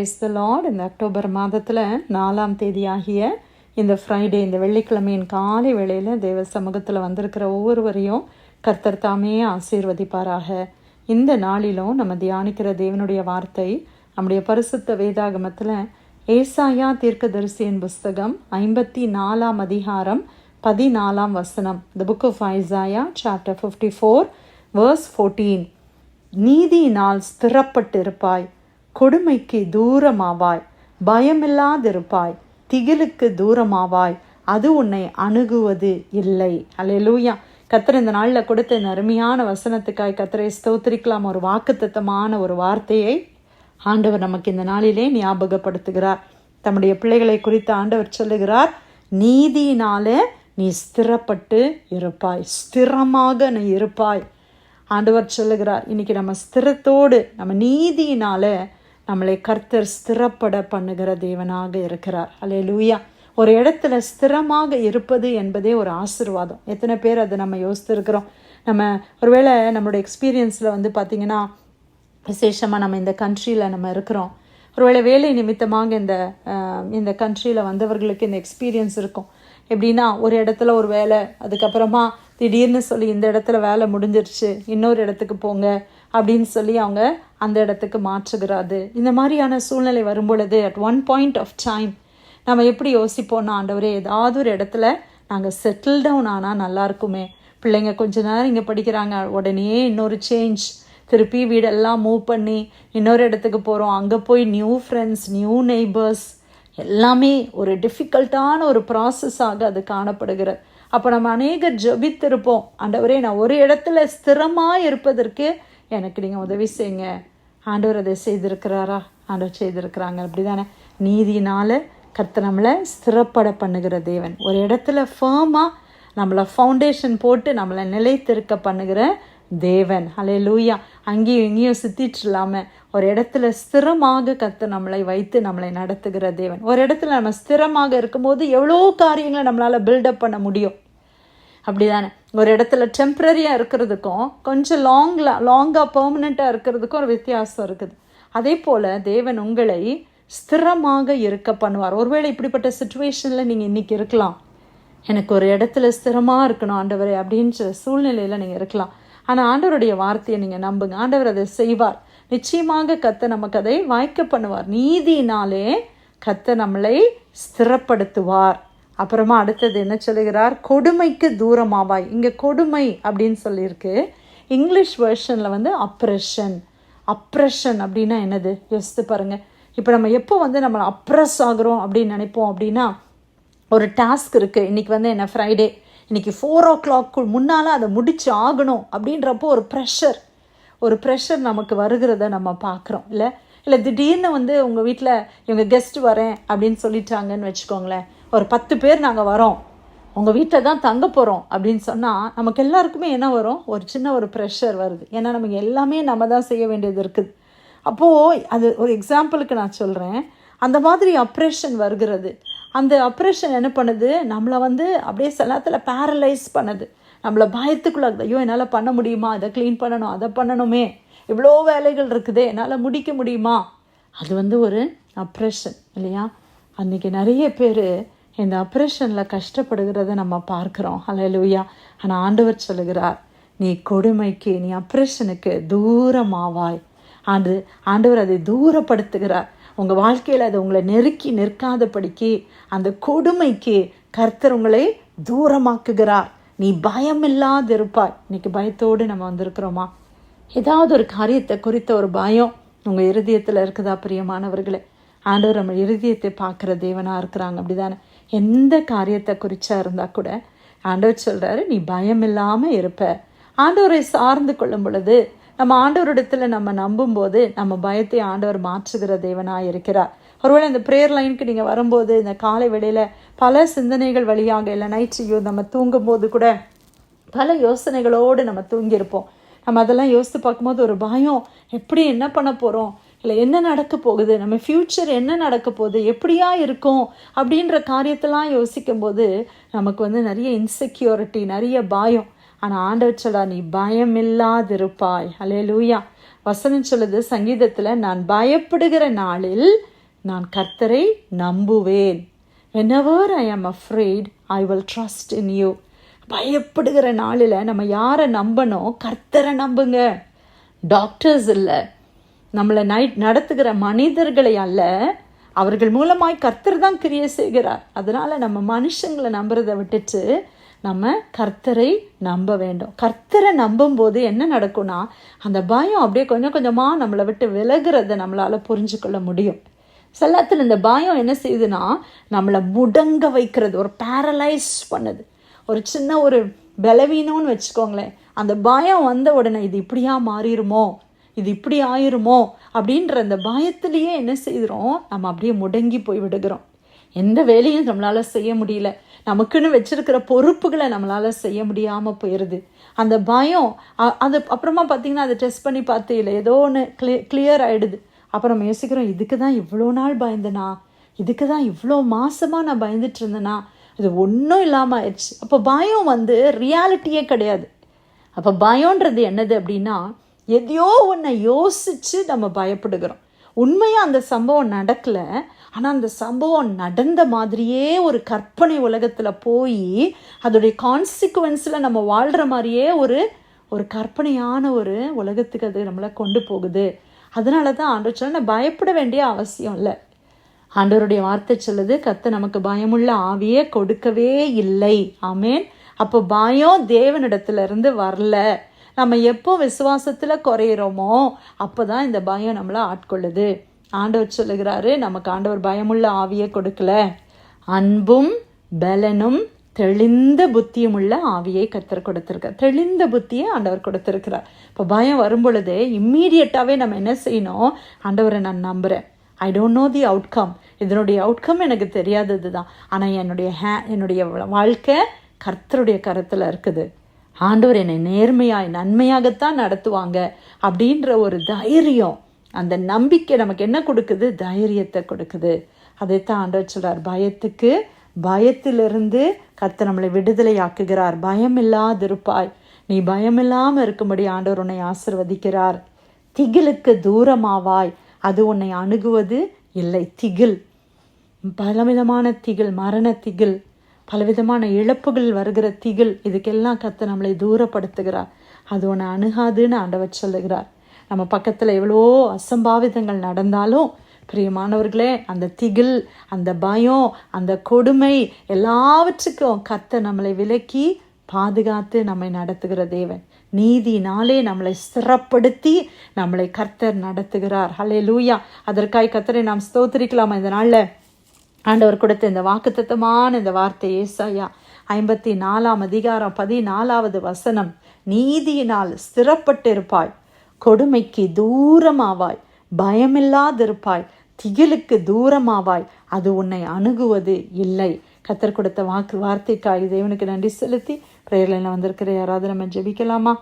Price the lord இந்த October மாதத்தில் நாலாம் தேதி ஆகிய இந்த ஃப்ரைடே இந்த வெள்ளிக்கிழமையின் காலை வேளையில் தேவ சமூகத்தில் வந்திருக்கிற ஒவ்வொருவரையும் கர்த்தர் தாமே ஆசீர்வதிப்பாராக. இந்த நாளிலும் நம்ம தியானிக்கிற தேவனுடைய வார்த்தை நம்முடைய பரிசுத்த வேதாகமத்தில் ஏசாயா தீர்க்கதரிசியின் புஸ்தகம் ஐம்பத்தி நாலாம் அதிகாரம் பதினாலாம் வசனம். The book of Isaiah chapter fifty four verse fourteen நீதியினால் ஸ்திரப்பட்டிருப்பாய். கொடுமைக்கு தூரமாவாய் பயமில்லாதிருப்பாய் திகிலுக்கு தூரமாவாய் அது உன்னை அணுகுவது இல்லை. அலையலூயா கத்திர இந்த நாளில் கொடுத்த இந்த அருமையான வசனத்துக்காய் கத்திரை ஸ்தோத்திரிக்கலாம். ஒரு வாக்குத்தத்தமான ஒரு வார்த்தையை ஆண்டவர் நமக்கு இந்த நாளிலே ஞாபகப்படுத்துகிறார். தம்முடைய பிள்ளைகளை குறித்து ஆண்டவர் சொல்லுகிறார் நீதியினாலே நீ ஸ்திரப்பட்டு இருப்பாய். ஸ்திரமாக நீ இருப்பாய். ஆண்டவர் சொல்லுகிறார் இன்னைக்கு நம்ம ஸ்திரத்தோடு நம்ம நீதியினால நம்மளை கர்த்தர் ஸ்திரப்பட பண்ணுகிற தேவனாக இருக்கிறார். அல்லே லூயா ஒரு இடத்துல ஸ்திரமாக இருப்பது என்பதே ஒரு ஆசிர்வாதம். எத்தனை பேர் அதை நம்ம யோசித்திருக்கிறோம். நம்ம ஒருவேளை நம்மளோட எக்ஸ்பீரியன்ஸில் வந்து பார்த்திங்கன்னா விசேஷமாக நம்ம இந்த கண்ட்ரியில் நம்ம இருக்கிறோம். ஒருவேளை வேலை நிமித்தமாக இந்த இந்த கண்ட்ரியில் வந்தவர்களுக்கு இந்த எக்ஸ்பீரியன்ஸ் இருக்கும். எப்படின்னா ஒரு இடத்துல ஒரு வேலை அதுக்கப்புறமா திடீர்னு சொல்லி இந்த இடத்துல வேலை முடிஞ்சிருச்சு இன்னொரு இடத்துக்கு போங்க அப்படின்னு சொல்லி அவங்க அந்த இடத்துக்கு மாற்றுகிறாது. இந்த மாதிரியான சூழ்நிலை வரும் பொழுது at one point of time நம்ம எப்படி யோசிப்போம்னா ஆண்டவரே ஏதாவது ஒரு இடத்துல நாங்கள் செட்டில் டவுன் ஆனால் நல்லாயிருக்குமே பிள்ளைங்க கொஞ்ச நேரம் இங்கே படிக்கிறாங்க உடனே இன்னொரு சேஞ்ச் திருப்பி வீடெல்லாம் மூவ் பண்ணி இன்னொரு இடத்துக்கு போகிறோம் அங்கே போய் நியூ ஃப்ரெண்ட்ஸ் நியூ நெய்பர்ஸ் எல்லாமே ஒரு டிஃபிகல்ட்டான ஒரு ப்ராசஸாக அது காணப்படுகிறது. அப்போ நம்ம அநேகர் ஜெபித்திருப்போம். ஆண்டவரே நான் ஒரு இடத்துல ஸ்திரமாக இருப்பதற்கு எனக்கு நீங்கள் உதவி செய்யுங்க. ஆண்டவர் அதை செய்திருக்கிறாரா? ஆண்டவர் செய்திருக்கிறாங்க. அப்படிதானே? நீதினால் கர்த்தர் நம்மளை ஸ்திரப்பட பண்ணுகிற தேவன். ஒரு இடத்துல ஃபேமாக நம்மளை ஃபவுண்டேஷன் போட்டு நம்மளை நிலைத்திருக்க பண்ணுகிற தேவன். அலே லூயா அங்கேயும் இங்கேயும் சுற்றிட்டு இல்லாமல் ஒரு இடத்துல ஸ்திரமாக கற்று நம்மளை வைத்து நம்மளை நடத்துகிற தேவன். ஒரு இடத்துல நம்ம ஸ்திரமாக இருக்கும்போது எவ்வளோ காரியங்களை நம்மளால் பில்டப் பண்ண முடியும்? அப்படிதானே. ஒரு இடத்துல டெம்ப்ரரியாக இருக்கிறதுக்கும் கொஞ்சம் லாங்கில் லாங்காக பர்மனெண்ட்டாக இருக்கிறதுக்கும் ஒரு வித்தியாசம் இருக்குது. அதே போல் தேவன் உங்களை ஸ்திரமாக இருக்க பண்ணுவார். ஒருவேளை இப்படிப்பட்ட சுச்சுவேஷனில் நீங்கள் இன்னைக்கு இருக்கலாம். எனக்கு ஒரு இடத்துல ஸ்திரமாக இருக்கணும் ஆண்டவரே அப்படின்ற சூழ்நிலையில் நீங்கள் இருக்கலாம். ஆனால் ஆண்டவருடைய வார்த்தையை நீங்கள் நம்புங்க. ஆண்டவர் அதை செய்வார். நிச்சயமாக கத்த நமக்கு அதை வாய்க்க பண்ணுவார். நீதினாலே கத்த நம்மளை ஸ்திரப்படுத்துவார். அப்புறமா அடுத்தது என்ன சொல்லுகிறார்? கொடுமைக்கு தூரமாவாய். இங்கே கொடுமை அப்படின்னு சொல்லியிருக்கு. இங்கிலீஷ் வேர்ஷனில் வந்து அப்ரெஷன் அப்ரெஷன் அப்படின்னா என்னது? யோசித்து பாருங்கள் இப்போ நம்ம எப்போ வந்து நம்ம அப்ரெஸ் ஆகுறோம் அப்படின்னு நினைப்போம் அப்படின்னா ஒரு டாஸ்க் இருக்குது இன்றைக்கி வந்து என்ன? ஃப்ரைடே இன்றைக்கி ஃபோர் ஓ கிளாக்கு முன்னால் அதை முடிச்சு ஆகணும் அப்படின்றப்போ ஒரு ப்ரெஷர் ஒரு ப்ரெஷர் நமக்கு வருகிறத நம்ம பார்க்குறோம். இல்லை? இல்லை திடீர்னு வந்து உங்கள் வீட்டில் இவங்க கெஸ்ட் வரேன் அப்படின்னு சொல்லிட்டாங்கன்னு வச்சுக்கோங்களேன். ஒரு பத்து பேர் நாங்கள் வரோம். உங்கள் வீட்டில் தான் தங்க போகிறோம் அப்படின்னு சொன்னால் நமக்கு எல்லாருக்குமே என்ன வரும்? ஒரு சின்ன ஒரு ப்ரெஷர் வருது. ஏன்னா நமக்கு எல்லாமே நம்ம தான் செய்ய வேண்டியது இருக்குது. அப்போது அது ஒரு எக்ஸாம்பிளுக்கு நான் சொல்கிறேன் அந்த மாதிரி அப்ரேஷன் வருகிறது. அந்த அப்ரேஷன் என்ன பண்ணுது? நம்மளை வந்து அப்படியே சில நேரத்தில் பேரலைஸ் பண்ணுது. நம்மளை பயத்துக்குள்ள ஐயோ என்னால் பண்ண முடியுமா? இதை க்ளீன் பண்ணணும் அதை பண்ணணுமே. இவ்வளோ வேலைகள் இருக்குதே. என்னால் முடிக்க முடியுமா? அது வந்து ஒரு அப்ரேஷன் இல்லையா? அன்றைக்கி நிறைய பேர் இந்த அப்ரேஷனில் கஷ்டப்படுகிறத நம்ம பார்க்குறோம். ஹalleluya ஆனால் ஆண்டவர் சொல்லுகிறார் நீ கொடுமைக்கு நீ அப்ரேஷனுக்கு தூரமாவாய். ஆண்டு ஆண்டவர் அதை தூரப்படுத்துகிறார். உங்கள் வாழ்க்கையில் அதை உங்களை நெருக்கி நிற்காதபடிக்கு அந்த கொடுமைக்கு கர்த்தர் உங்களை தூரமாக்குகிறார். நீ பயமில்லாது இருப்பாய் இன்னைக்கு பயத்தோடு நம்ம வந்திருக்கிறோமா? ஏதாவது ஒரு காரியத்தை குறித்த ஒரு பயம் உங்கள் இருதயத்தில் இருக்குதா பிரியமானவர்களே? ஆண்டவர் நம்ம இருதயத்தை பார்க்குற தேவனாக இருக்கிறாங்க. அப்படிதானே? எந்த காரியத்தை குறிச்சா இருந்தால் கூட ஆண்டவர் சொல்கிறாரு நீ பயம் இல்லாமல் இருப்ப. ஆண்டவரை சார்ந்து கொள்ளும் பொழுது நம்ம ஆண்டவரிடத்தில் நம்ம நம்பும்போது நம்ம பயத்தை ஆண்டவர் மாற்றுகிற தேவனாக இருக்கிறார். ஒருவேளை இந்த ப்ரேயர் லைனுக்கு நீங்கள் வரும்போது இந்த காலை வேளையில் பல சிந்தனைகள் வழியாக இல்லை நைட்டையோ நம்ம தூங்கும்போது கூட பல யோசனைகளோடு நம்ம தூங்கியிருப்போம். நம்ம அதெல்லாம் யோசித்து பார்க்கும்போது ஒரு பயம் எப்படி என்ன பண்ண போகிறோம் இல்லை என்ன நடக்க போகுது? நம்ம ஃப்யூச்சர் என்ன நடக்க போகுது? எப்படியா இருக்கும்? அப்படின்ற காரியத்தெல்லாம் யோசிக்கும் போது நமக்கு வந்து நிறைய இன்செக்யூரிட்டி நிறைய பயம். ஆனால் ஆண்டவர் சொல்லா நீ பயம் இல்லாதிருப்பாய் அலே லூயா வசனம் சொல்லுது சங்கீதத்தில் நான் பயப்படுகிற நாளில் நான் கர்த்தரை நம்புவேன். Whenever I am afraid I will trust in you பயப்படுகிற நாளில் நம்ம யாரை நம்பணும்? கர்த்தரை நம்புங்க. டாக்டர்ஸ் இல்லை. நம்மளை நைட் நடத்துகிற மனிதர்களை அல்ல அவர்கள் மூலமாய் கர்த்தர் தான் கிரியை செய்கிறார். அதனால் நம்ம மனுஷங்களை நம்புறதை விட்டுட்டு நம்ம கர்த்தரை நம்ப வேண்டும். கர்த்தரை நம்பும்போது என்ன நடக்கும்னா அந்த பயம் அப்படியே கொஞ்சம் கொஞ்சமாக நம்மளை விட்டு விலகிறத நம்மளால் புரிஞ்சுக்கொள்ள முடியும். சிலத்தில் இந்த பயம் என்ன செய்யுதுன்னா நம்மளை முடங்க வைக்கிறது ஒரு பேரலைஸ் பண்ணுது. ஒரு சின்ன ஒரு பலவீனம்னு வச்சுக்கோங்களேன். அந்த பயம் வந்த உடனே இது இப்படியா மாறிடுமோ இது இப்படி ஆயிருமோ? அப்படின்ற அந்த பயத்திலேயே என்ன செய்கிறோம்? நம்ம அப்படியே முடங்கி போய் விடுகிறோம். எந்த வேலையும் நம்மளால் செய்ய முடியல. நமக்குன்னு வச்சிருக்கிற பொறுப்புகளை நம்மளால் செய்ய முடியாமல் போயிடுது அந்த பயம் அது அப்புறமா பார்த்தீங்கன்னா அதை டெஸ்ட் பண்ணி பார்த்து இல்லை ஏதோ ஒன்று கிளி கிளியர் ஆகிடுது அப்புறம் நம்ம யோசிக்கிறோம் இதுக்கு தான் இவ்வளோ நாள் பயந்தனா? இதுக்கு தான் இவ்வளோ மாசமாக நான் பயந்துட்டு இருந்தேனா? அது ஒன்றும் இல்லாமல் ஆயிடுச்சு. அப்போ பயம் வந்து ரியாலிட்டியே கிடையாது. அப்போ பயம்ன்றது என்னது அப்படின்னா எதையோ ஒன்றை யோசித்து நம்ம பயப்படுகிறோம். உண்மையாக அந்த சம்பவம் நடக்கலை. ஆனால் அந்த சம்பவம் நடந்த மாதிரியே ஒரு கற்பனை உலகத்தில் போய் அதோடைய கான்சிக்வன்ஸில் நம்ம வாழ்கிற மாதிரியே ஒரு ஒரு கற்பனையான ஒரு உலகத்துக்கு அது நம்மளை கொண்டு போகுது. அதனால தான் ஆண்டு சொல்ல பயப்பட வேண்டிய அவசியம் இல்லை. ஆண்டவருடைய வார்த்தை சொல்லுது கத்த நமக்கு பயமுள்ள ஆவியே கொடுக்கவே இல்லை. ஆமேன். அப்போ பயம் தேவனிடத்துல இருந்து வரல. நம்ம எப்போ விசுவாசத்தில் குறையிறோமோ அப்போ தான் இந்த பயம் நம்மளை ஆட்கொள்ளுது. ஆண்டவர் சொல்லுகிறாரு நமக்கு ஆண்டவர் பயமுள்ள ஆவியை கொடுக்கல. அன்பும் பலனும் தெளிந்த புத்தியும் உள்ள ஆவியை கத்தர் கொடுத்துருக்கார். தெளிந்த புத்தியை ஆண்டவர் கொடுத்துருக்கிறார். இப்போ பயம் வரும்பொழுது இம்மீடியட்டாகவே நம்ம என்ன செய்யணும்? ஆண்டவரை நான் நம்புகிறேன் I don't know the outcome இதனுடைய அவுட்கம் எனக்கு தெரியாதது தான் ஆனால் என்னுடைய ஹே என்னுடைய வாழ்க்கை கர்த்தருடைய கரத்தில் இருக்குது. ஆண்டவர் என்னை நேர்மையாய் நன்மையாகத்தான் நடத்துவாங்க அப்படின்ற ஒரு தைரியம். அந்த நம்பிக்கை நமக்கு என்ன கொடுக்குது? தைரியத்தை கொடுக்குது. அதைத்தான் ஆண்டவர் சொல்கிறார் பயத்துக்கு பயத்திலிருந்து கத்தை நம்மளை விடுதலை ஆக்குகிறார் பயம் இல்லாதிருப்பாய் நீ பயமில்லாமல் இருக்கும்படி ஆண்டவர் உன்னை ஆசிர்வதிக்கிறார். திகிலுக்கு தூரமாவாய். அது உன்னை அணுகுவது இல்லை. திகில். பலவிதமான திகில் மரண திகில். பலவிதமான இழப்புகள் வருகிற திகில் இதுக்கெல்லாம் கத்த நம்மளை தூரப்படுத்துகிறார். அது ஒன்று அணுகாதுன்னு ஆண்டவர் சொல்லுகிறார். நம்ம பக்கத்தில் எவ்வளோ அசம்பாவிதங்கள் நடந்தாலும் பிரியமானவர்களே அந்த திகில் அந்த பயம் அந்த கொடுமை எல்லாவற்றுக்கும் கத்த நம்மளை விலக்கி பாதுகாத்து நம்மை நடத்துகிற தேவன். நீதினாலே நம்மளை சிறப்படுத்தி நம்மளை கர்த்தர் நடத்துகிறார். ஹலே லூயா அதற்காய் கர்த்தரை நாம் ஸ்தோத்திரிக்கலாமா இந்த நாளில்? ஆண்டவர் கொடுத்த இந்த வாக்குத்தத்தமான இந்த வார்த்தை ஏசாயா ஐம்பத்தி நாலாம் அதிகாரம் பதினாலாவது வசனம் நீதியினால் ஸ்திரப்பட்டிருப்பாய் கொடுமைக்கு தூரமாவாய் பயமில்லாதிருப்பாய் திகிலுக்கு தூரமாவாய் அது உன்னை அணுகுவது இல்லை. கத்தர் கொடுத்த வாக்கு வார்த்தைக்காய் தேவனுக்கு நன்றி செலுத்தி பிரேயர்ல வந்திருக்கிற யாராவது நம்ம ஜெபிக்கலாமா?